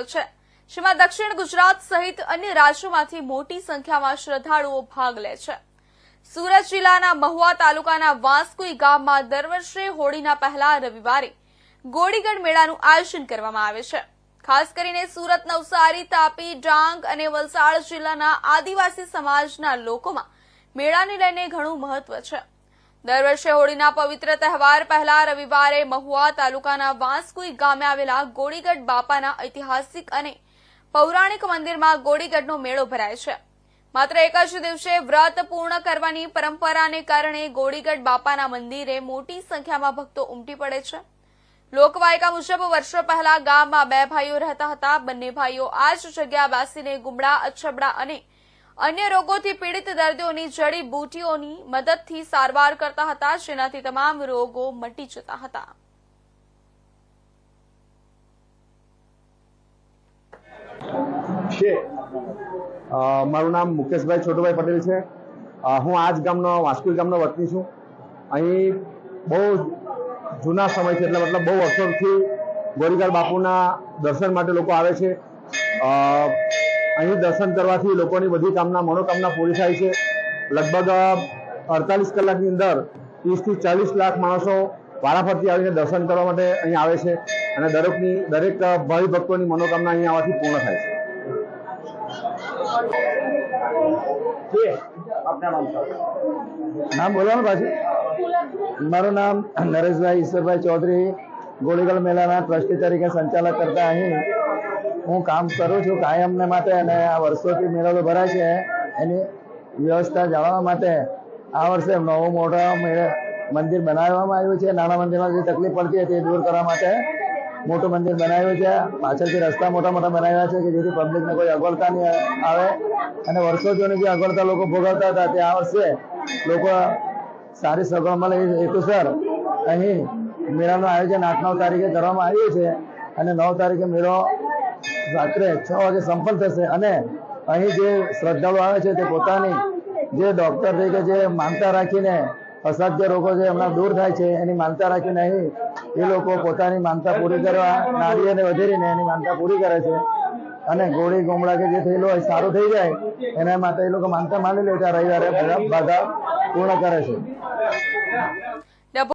રહ્યો છે. જેમાં દક્ષિણ ગુજરાત સહિત અન્ય રાજ્યોમાંથી મોટી સંખ્યામાં શ્રદ્ધાળુઓ ભાગ લે છે. સુરત જિલ્લાના મહુવા તાલુકાના વાંસકુઈ ગામમાં દર વર્ષે હોળીના પહેલા રવિવારે ગોળીગઢ મેળાનું આયોજન કરવામાં આવે છે. ખાસ કરીને સુરત, નવસારી, તાપી, ડાંગ અને વલસાડ જિલ્લાના આદિવાસી સમાજના લોકોમાં મેળાને લઈને ઘણું મહત્વ છે. દર વર્ષે હોળીના પવિત્ર તહેવાર પહેલા રવિવારે મહુવા તાલુકાના વાંસકુઈ ગામે આવેલા ગોળીગઢ બાપાના ઐતિહાસિક અને પૌરાણિક મંદિરમાં ગોળીગઢનો મેળો ભરાય છે. માત્ર એક જ દિવસે વ્રત પૂર્ણ કરવાની પરંપરાને કારણે ગોળીગઢ બાપાના મંદિરે મોટી સંખ્યામાં ભક્તો ઉમટી પડે છે. લોકવાયકા મુજબ વર્ષો પહેલા ગામમાં બે ભાઈઓ રહેતા હતા. બંને ભાઈઓ આ જ જગ્યા બેસીને ગુમડા, અછબડા અને અન્ય રોગોથી પીડિત દર્દીઓની જડી બૂટીઓની મદદથી સારવાર કરતા હતા, જેનાથી તમામ રોગો મટી જતા હતા. મારું નામ મુકેશભાઈ છોટુભાઈ પટેલ છે. હું આજ ગામનો, વાસ્કુલ ગામનો વતની છું. અહીં બહુ જૂના સમયથી એટલે મતલબ બહુ વર્ષોથી ગોરીગાર બાપુના દર્શન માટે લોકો આવે છે. અહીં દર્શન કરવાથી લોકોની બધી કામના મનોકામના પૂરી થાય છે. લગભગ અડતાલીસ કલાકની અંદર ત્રીસથી ચાલીસ લાખ માણસો વારાફરતી આવીને દર્શન કરવા માટે અહીં આવે છે અને દરેકની દરેક ભાવિ ભક્તોની મનોકામના અહીં આવવાથી પૂર્ણ થાય છે. નામ બોલો ને પાછું મારું નામ નરેશભાઈ ઈશ્વરભાઈ ચૌધરી ગોળીગળ મેળાના ટ્રસ્ટી તરીકે સંચાલક કરતા અહીં હું કામ કરું છું કાયમને માટે અને આ વર્ષોથી મેળો ભરાય છે. એની વ્યવસ્થા જાળવવા માટે આ વર્ષે નવું મોટા મંદિર બનાવવામાં આવ્યું છે. નાના મંદિરમાં જે તકલીફ પડતી હતી એ દૂર કરવા માટે મોટું મંદિર બનાવ્યું છે. પાછળથી રસ્તા મોટા મોટા બનાવ્યા છે કે જેથી પબ્લિકને કોઈ અગવડતા નહીં આવે. અને વર્ષોથી જે અગવડતા લોકો ભોગવતા હતા તે આ વર્ષે લોકો સારી સગવડ મળે એ હેતુસર અહીં મેળાનું આયોજન આઠ નવ તારીખે કરવામાં આવ્યું છે. અને નવ તારીખે મેળો રાત્રે છ વાગે સંપન્ન થશે. અને અહીં જે શ્રદ્ધાળુ આવે છે તે પોતાની જે ડોક્ટર તરીકે જે માનતા રાખીને અસાધ્ય રોગો છે એમના દૂર થાય છે, એની માનતા રાખીને અહીં એ લોકો પોતાની માનતા પૂરી કરવા નાળીઓને વધેરીને એની માનતા પૂરી કરે છે. અને ગોળી ગોમડા કે જે થયેલું હોય, સારું થઈ જાય, એના માટે એ લોકો માનતા માની લે છે. રવિવારે બધા બાધા પૂર્ણ કરે છે.